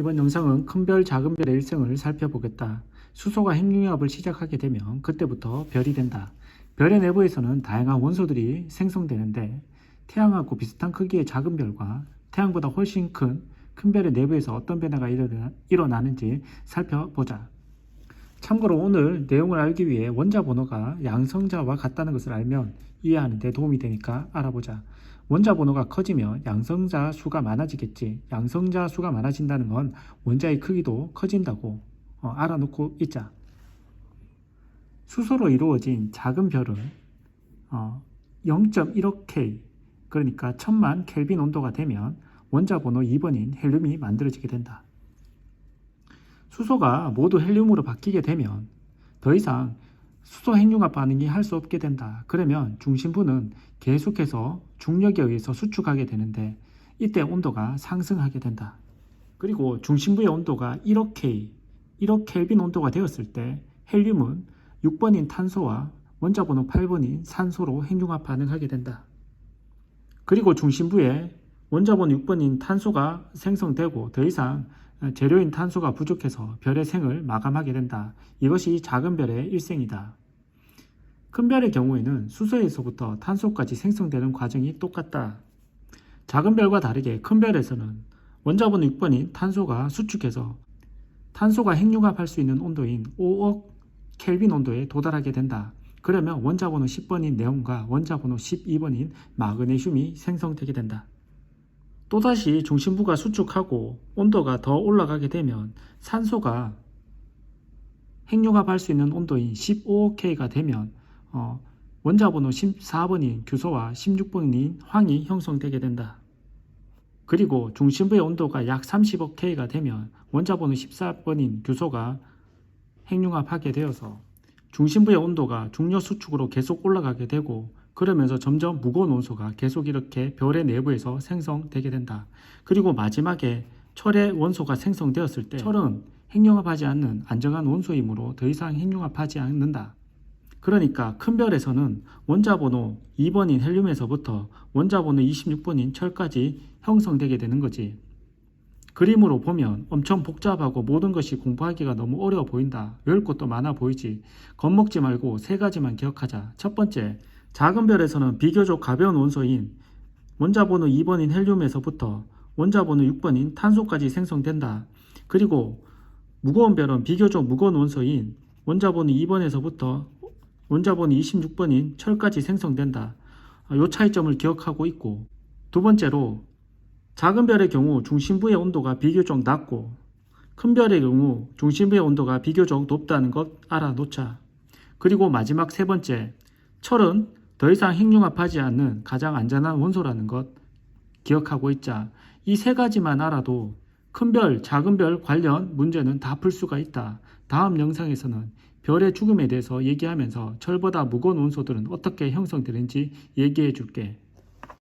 이번 영상은 큰 별, 작은 별의 일생을 살펴보겠다. 수소가 핵융합을 시작하게 되면 그때부터 별이 된다. 별의 내부에서는 다양한 원소들이 생성되는데 태양하고 비슷한 크기의 작은 별과 태양보다 훨씬 큰 큰 별의 내부에서 어떤 변화가 일어나, 일어나는지 살펴보자. 참고로 오늘 내용을 알기 위해 원자 번호가 양성자와 같다는 것을 알면 이해하는 데 도움이 되니까 알아보자. 원자 번호가 커지면 양성자 수가 많아지겠지. 양성자 수가 많아진다는 건 원자의 크기도 커진다고 어, 알아놓고 있자. 수소로 이루어진 작은 별은 어, 0.15K 그러니까 천만 켈빈 온도가 되면 원자 번호 2번인 헬륨이 만들어지게 된다. 수소가 모두 헬륨으로 바뀌게 되면 더 이상 수소 핵융합 반응이 할 수 없게 된다. 그러면 중심부는 계속해서 중력에 의해서 수축하게 되는데 이때 온도가 상승하게 된다. 그리고 중심부의 온도가 1억 K, 1억 켈빈 온도가 되었을 때 헬륨은 6번인 탄소와 원자 번호 8번인 산소로 핵융합 반응하게 된다. 그리고 중심부에 원자 번호 6번인 탄소가 생성되고 더 이상 재료인 탄소가 부족해서 별의 생을 마감하게 된다. 이것이 작은 별의 일생이다. 큰 별의 경우에는 수소에서부터 탄소까지 생성되는 과정이 똑같다. 작은 별과 다르게 큰 별에서는 원자번호 6번인 탄소가 수축해서 탄소가 핵융합할 수 있는 온도인 5억 켈빈 온도에 도달하게 된다. 그러면 원자번호 10번인 네온과 원자번호 12번인 마그네슘이 생성되게 된다. 또다시 중심부가 수축하고 온도가 더 올라가게 되면 산소가 핵융합할 수 있는 온도인 15K가 되면 어, 원자번호 14번인 규소와 16번인 황이 형성되게 된다. 그리고 중심부의 온도가 약 35K가 되면 원자번호 14번인 규소가 핵융합하게 되어서 중심부의 온도가 중력 수축으로 계속 올라가게 되고 그러면서 점점 무거운 원소가 계속 이렇게 별의 내부에서 생성되게 된다. 그리고 마지막에 철의 원소가 생성되었을 때 철은 핵융합하지 않는 안정한 원소이므로 더 이상 핵융합하지 않는다. 그러니까 큰 별에서는 원자 번호 2번인 헬륨에서부터 원자 번호 26번인 철까지 형성되게 되는 거지. 그림으로 보면 엄청 복잡하고 모든 것이 공부하기가 너무 어려워 보인다. 외울 것도 많아 보이지. 겁먹지 말고 세 가지만 기억하자. 첫 번째, 작은 별에서는 비교적 가벼운 원소인 원자 번호 2번인 헬륨에서부터 원자 번호 6번인 탄소까지 생성된다. 그리고 무거운 별은 비교적 무거운 원소인 원자 번호 2번에서부터 원자 번호 26번인 철까지 생성된다. 이 차이점을 기억하고 있고 두 번째로 작은 별의 경우 중심부의 온도가 비교적 낮고 큰 별의 경우 중심부의 온도가 비교적 높다는 것 알아놓자. 그리고 마지막 세 번째, 철은 더 이상 핵융합하지 않는 가장 안전한 원소라는 것 기억하고 있자. 이 세 가지만 알아도 큰 별, 작은 별 관련 문제는 다 풀 수가 있다. 다음 영상에서는 별의 죽음에 대해서 얘기하면서 철보다 무거운 원소들은 어떻게 형성되는지 얘기해 줄게.